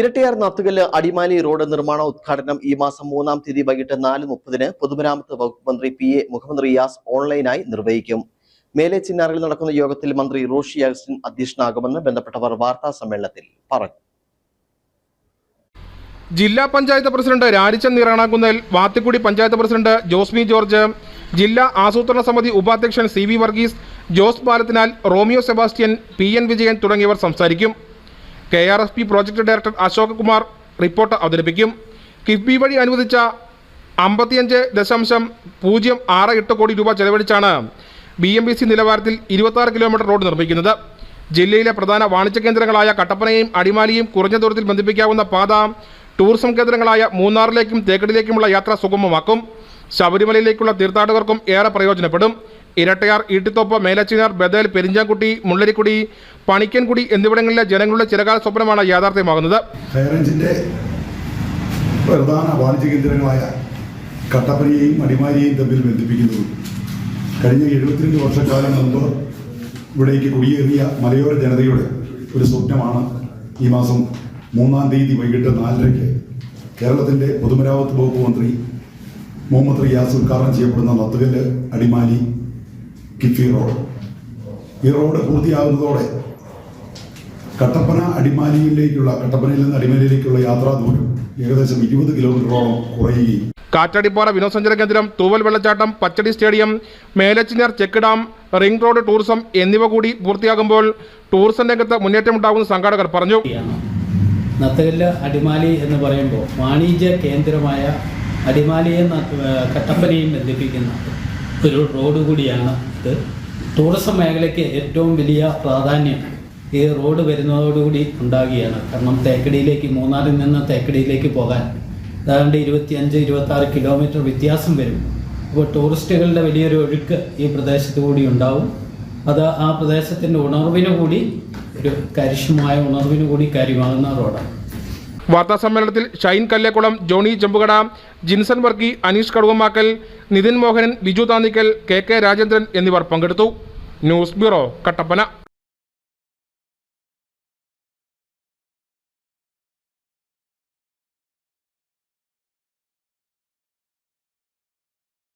Erattayar നാത്തുകല്ല് Adimali road നിർമ്മാണ ഉദ്ഘാടനം ഈ മാസം മൂന്നാം തീയതി വൈകിട്ട് നാല് മുപ്പതിന് പൊതുമരാമത്ത് വകുപ്പ് മന്ത്രി പി എ മുഹമ്മദ് റിയാസ് ഓൺലൈനായി നിർവഹിക്കും. മേലെ ചിന്നാറിൽ നടക്കുന്ന യോഗത്തിൽ മന്ത്രി റോഷി അഗസ്റ്റിൻ അധ്യക്ഷനാകുമെന്ന് ബന്ധപ്പെട്ടവർ വാർത്താ സമ്മേളനത്തിൽ പറഞ്ഞു. ജില്ലാ പഞ്ചായത്ത് പ്രസിഡന്റ് രാരിച്ചൻ നീറാണാകുന്നൽ വാത്തിക്കുടി പഞ്ചായത്ത് പ്രസിഡന്റ് ജോസ്മി ജോർജ് ജില്ലാ ആസൂത്രണ സമിതി ഉപാധ്യക്ഷൻ C V Varghese Jose Balathinal Romeo Sebastian P N Vijayan തുടങ്ങിയവർ സംസാരിക്കും. K R F P project director Ashok Kumar report അവതരിപ്പിക്കും. കിഫ്ബി വഴി അനുവദിച്ച അമ്പത്തിയഞ്ച് ദശാംശം പൂജ്യം ആറ് എട്ട് കോടി രൂപ ചെലവഴിച്ചാണ് ബി എം ബി സി നിലവാരത്തിൽ ഇരുപത്താറ് കിലോമീറ്റർ റോഡ് നിർമ്മിക്കുന്നത്. ജില്ലയിലെ പ്രധാന വാണിജ്യ കേന്ദ്രങ്ങളായ കട്ടപ്പനയും അടിമാലിയും കുറഞ്ഞ ദൂരത്തിൽ ബന്ധിപ്പിക്കാവുന്ന പാത ടൂറിസം കേന്ദ്രങ്ങളായ മൂന്നാറിലേക്കും തേക്കടിലേക്കുമുള്ള യാത്ര സുഗമമാക്കും. ശബരിമലയിലേക്കുള്ള തീർത്ഥാടകർക്കും ഏറെ പ്രയോജനപ്പെടും. ഇരട്ടയാർ ഈട്ടിത്തോപ്പ് മേലച്ചിനാർ ബദൽ പെരിഞ്ചാംകുട്ടി മുള്ളരിക്കുടി പണിക്കൻകുടി എന്നിവിടങ്ങളിലെ ജനങ്ങളുടെ ചിരകാല സ്വപ്നമാണ് യാഥാർത്ഥ്യമാകുന്നത്. പ്രധാന വാണിജ്യ കേന്ദ്രങ്ങളായ കട്ടപ്പനയെയും അടിമാലിയെയും തമ്മിൽ ബന്ധിപ്പിക്കുന്നത് കഴിഞ്ഞ എഴുപത്തിരണ്ട് വർഷക്കാലം മുമ്പ് ഇവിടേക്ക് കുടിയേറിയ മലയോര ജനതയുടെ ഒരു സ്വപ്നമാണ് ഈ മാസം മൂന്നാം തീയതി വൈകിട്ട് നാലരയ്ക്ക് കേരളത്തിന്റെ പൊതുമരാമത്ത് വകുപ്പ് മന്ത്രി മുഹമ്മദ് റിയാസ് ഉദ്ഘാടനം ചെയ്യപ്പെടുന്ന നത്തുകല്ല് അടിമാലി കിഫി റോഡ്. ഈ റോഡ് പൂർത്തിയാകുന്നതോടെ കട്ടപ്പന അടിമാലിയിലേക്കുള്ള കട്ടപ്പനയിൽ നിന്ന് അടിമാലിയിലേക്കുള്ള യാത്രാ ദൂരം ഏകദേശം ഇരുപത് കിലോമീറ്ററോളം കുറയുകയും. കാറ്റാടിപ്പാറ വിനോദസഞ്ചാര കേന്ദ്രം തൂവൽ വെള്ളച്ചാട്ടം Pachadi stadium Melachinar check dam ring road tourism എന്നിവ കൂടി പൂർത്തിയാകുമ്പോൾ ടൂറിസം രംഗത്ത് മുന്നേറ്റമുണ്ടാകുമെന്ന് സംഘാടകർ പറഞ്ഞു. നത്തകല്ല അടിമാലി എന്ന് പറയുമ്പോൾ വാണിജ്യ കേന്ദ്രമായ അടിമാലിയെ കട്ടപ്പനയും ബന്ധിപ്പിക്കുന്ന ഒരു റോഡ് കൂടിയാണ് ഇത്. ടൂറിസം മേഖലയ്ക്ക് ഏറ്റവും വലിയ പ്രാധാന്യം ഈ റോഡ് വരുന്നതോടുകൂടി ഉണ്ടാകുകയാണ്. കാരണം തേക്കടിയിലേക്ക് മൂന്നാറിൽ നിന്ന് തേക്കടിയിലേക്ക് പോകാൻ ഏതാണ്ട് ഇരുപത്തിയഞ്ച് ഇരുപത്തി ആറ് കിലോമീറ്റർ വ്യത്യാസം വരും. അപ്പോൾ ടൂറിസ്റ്റുകളുടെ വലിയൊരു ഒഴുക്ക് ഈ പ്രദേശത്ത് കൂടി ഉണ്ടാവും. അത് ആ പ്രദേശത്തിന്റെ ഉണർവിനു കൂടി ഒരു കരിശമായ ഉണർവിനു കൂടി കാര്യമാകുന്ന റോഡാണ് വാർത്താ സമ്മേളനത്തിൽ Shine Kallekulam Johnny Chembukada Jinson Varkey Aneesh Kaduvamakkal Nithin Mohanan Biju Thannikkal K K Rajendran എന്നിവർ പങ്കെടുത്തു. News bureau Kattappana.